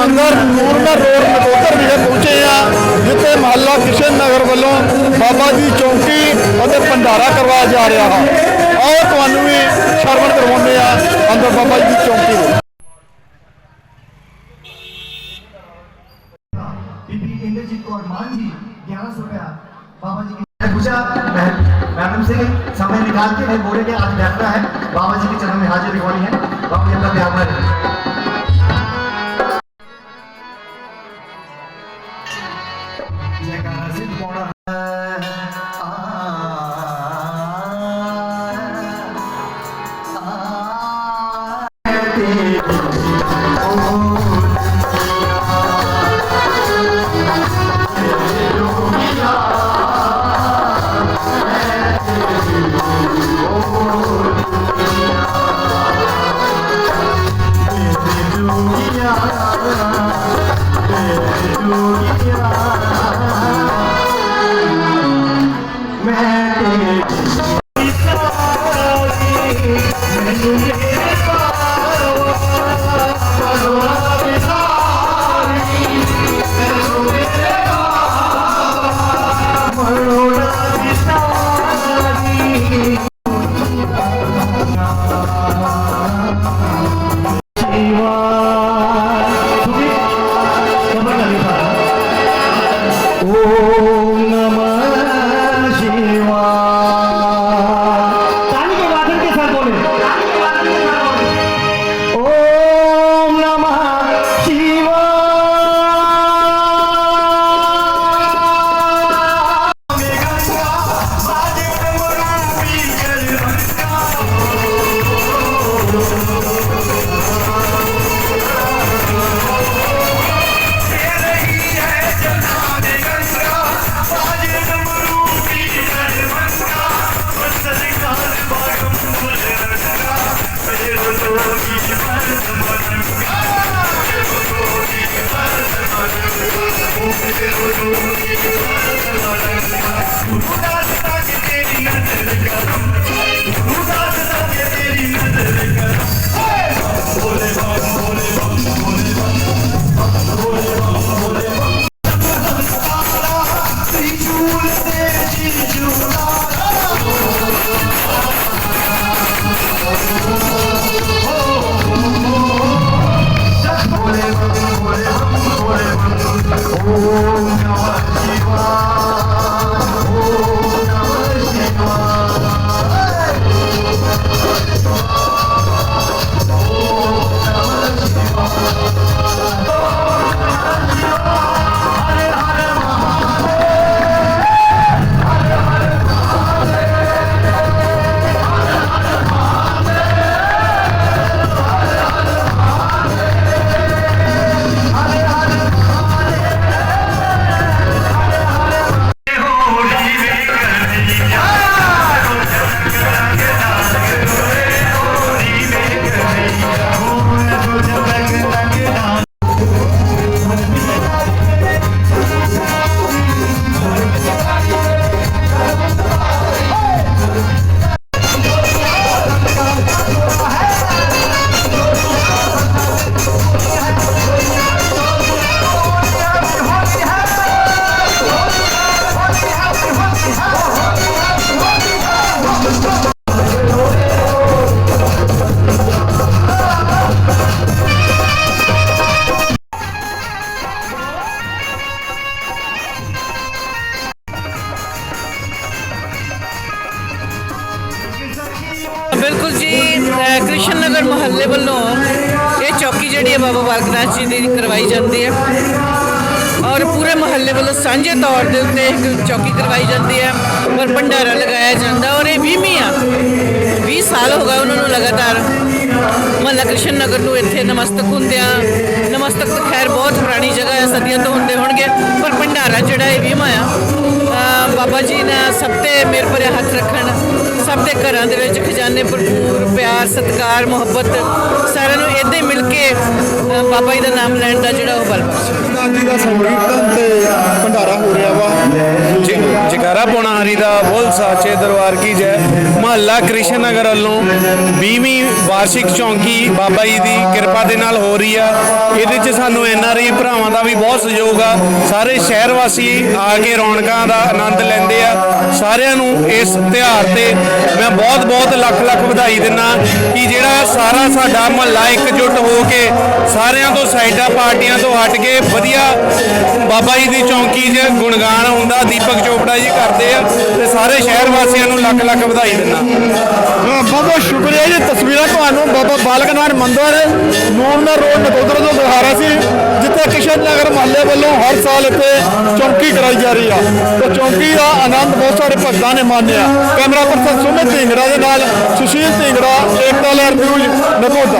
ਮੰਦਰ ਨੂਰਮਹਿਰ ਰੋਡ ਨਕੋਦਰ ਵਿਖੇ ਪਹੁੰਚੇ ਆ ਜਿੱਥੇ ਮਹੱਲਾ ਕਿਸ਼ਨ ਨਗਰ ਵੱਲੋਂ ਬਾਬਾ ਜੀ ਚੌਂਕੀ ਅਤੇ ਭੰਡਾਰਾ ਕਰਵਾਇਆ ਜਾ ਰਿਹਾ ਹੈ ਆਓ ਤੁਹਾਨੂੰ ਵੀ ਸ਼ਰਵਣ ਕਰਵਾਉਂਦੇ ਆ ਅੰਦਰ ਬਾਬਾ ਜੀ ਦੀ ਚੌਂਕੀ ਦੇ बीबी इंद्रजीत कौर मान जी ग्यारह सौ रुपया बाबा जी की मैंने पूछा मैं- मैडम से समय निकाल के फिर बोले कि आज बैठना है बाबा जी के चरण में हाजिर होनी है बाबा जी अपना ध्यान Oh, yeah. Buddha ਬਿਲਕੁਲ ਜੀ ਕ੍ਰਿਸ਼ਨ ਨਗਰ ਮੁਹੱਲੇ ਵੱਲੋਂ ਇਹ ਚੌਕੀ ਜਿਹੜੀ ਹੈ ਬਾਬਾ ਬਾਲਕਨਾਥ ਜੀ ਦੀ ਕਰਵਾਈ ਜਾਂਦੀ ਹੈ। ਔਰ ਪੂਰੇ ਮੁਹੱਲੇ ਵੱਲੋਂ ਸਾਂਝੇ ਤੌਰ ਦੇ ਉੱਤੇ ਇੱਕ ਚੌਕੀ ਕਰਵਾਈ ਜਾਂਦੀ ਹੈ ਔਰ ਭੰਡਾਰਾ ਲਗਾਇਆ ਜਾਂਦਾ ਔਰ ਇਹ 20ਵੀਂ ਆ 20 ਸਾਲ ਹੋ ਗਏ ਉਹਨਾਂ ਨੂੰ ਲਗਾਤਾਰ ਮਹੱਲਾ ਕ੍ਰਿਸ਼ਨ ਨਗਰ ਨੂੰ ਇੱਥੇ ਨਮਸਤਕ ਹੁੰਦਿਆਂ, ਨਮਸਤਕ ਤਾਂ ਖੈਰ ਬਹੁਤ ਪੁਰਾਣੀ ਜਗ੍ਹਾ ਹੈ, ਸਦੀਆਂ ਤੋਂ ਹੁੰਦੇ ਹੋਣਗੇ, ਪਰ ਭੰਡਾਰਾ ਜਿਹੜਾ ਇਹ 20ਵਾਂ ਆ ਬਾਬਾ ਜੀ ਨੇ ਸਭ ਤੇ ਮੇਰ ਭਰੇ ਹੱਥ ਰੱਖਣ। ਸਭ ਘਰਾਂ ਦੇ ਵਿੱਚ ਖਜ਼ਾਨੇ ਭਰਪੂਰ, ਪਿਆਰ, ਸਤਿਕਾਰ, ਮੁਹੱਬਤ, ਸਾਰਿਆਂ ਨੂੰ ਇੱਦਾਂ ਮਿਲ ਕੇ ਬਾਬਾ ਜੀ ਦਾ ਨਾਮ ਲੈਣ ਦਾ ਜਿਹੜਾ ਉਹ ਬਲ ਬਖਸ਼ੇ ਨਾਥ ਦਾ ਸੰਕੀਰਤਨ ਤੇ ਭੰਡਾਰਾ ਹੋ ਰਿਹਾ ਵਾ। ਜ- ਜਗਾਰਾ ਹਰੀ ਦਾ ਬੋਲ ਸਾਚੇ ਦਰਬਾਰ ਕੀ ਜੈ। ਮਹੱਲਾ ਕ੍ਰਿਸ਼ਨ ਨਗਰ ਵੱਲੋਂ 20ਵੀਂ ਵਾਰਸ਼ਿਕ ਚੌਂਕੀ ਬਾਬਾ ਜੀ ਦੀ ਕਿਰਪਾ ਦੇ ਨਾਲ ਹੋ ਰਹੀ ਆ। ਇਹਦੇ 'ਚ ਸਾਨੂੰ ਐਨ ਆਰ ਆਈ ਭਰਾਵਾਂ ਦਾ ਵੀ ਬਹੁਤ ਸਹਿਯੋਗ ਆ। ਸਾਰੇ ਸ਼ਹਿਰ ਵਾਸੀ ਆ ਕੇ ਰੌਣਕਾਂ ਦਾ ਆਨੰਦ ਲੈਂਦੇ ਆ। ਸਾਰਿਆਂ ਨੂੰ ਇਸ ਤਿਉਹਾਰ ਤੇ ਮੈਂ ਬਹੁਤ ਬਹੁਤ ਲੱਖ ਲੱਖ ਵਧਾਈ ਦਿੰਦਾ ਕਿ ਜਿਹੜਾ ਸਾਰਾ ਸਾਡਾ ਮਹੱਲਾ ਇਕਜੁੱਟ ਹੋ ਕੇ ਸਾਰਿਆਂ ਤੋਂ ਸਾਈਡਾਂ ਪਾਰਟੀਆਂ ਤੋਂ ਹਟ ਕੇ ਵਧੀਆ ਬਾਬਾ ਜੀ ਦੀ ਚੌਂਕੀ 'ਚ ਗੁਣਗਾਨ ਹੁੰਦਾ। ਦੀਪਕ ਚੋਪੜਾ ਜੀ ਕਰਦੇ ਆ ਤੇ ਸਾਰੇ ਸ਼ਹਿਰ ਵਾਸੀਆਂ ਨੂੰ ਲੱਖ ਲੱਖ ਵਧਾਈ ਦਿੰਦਾ। ਬਹੁਤ ਬਹੁਤ ਸ਼ੁਕਰੀਆ ਜੀ ਤਸਵੀਰਾਂ ਤੁਹਾਨੂੰ। ਬਾਬਾ ਬਾਲਕ ਨਾਥ ਮੰਦਿਰ ਨੂਰਨਾ ਰੋਡ, ਨਕੋਦਰ ਤੋਂ ਦਿਖਾ ਰਿਹਾ ਸੀ, ਜਿੱਥੇ ਕਿਸ਼ਨ ਨਗਰ ਮਹੱਲੇ ਵੱਲੋਂ ਹਰ ਸਾਲ ਇੱਥੇ ਚੌਂਕੀ ਕਰਾਈ ਜਾ ਰਹੀ ਆ। ਤੇ ਚੌਂਕੀ ਦਾ ਆਨੰਦ ਬਹੁਤ ਸਾਰੇ ਭਗਤਾਂ ਨੇ ਮਾਣਿਆ। ਕੈਮਰਾ ਪਰਸਨ ਸੁਮਿਤ ਢਿੰਗੜਾ ਦੇ ਨਾਲ ਸੁਸ਼ੀਲ ਢਿੰਗੜਾ, ਏਕਤਾ ਲਹਿਰ ਨਿਊਜ਼, ਨਕੋਦਰ।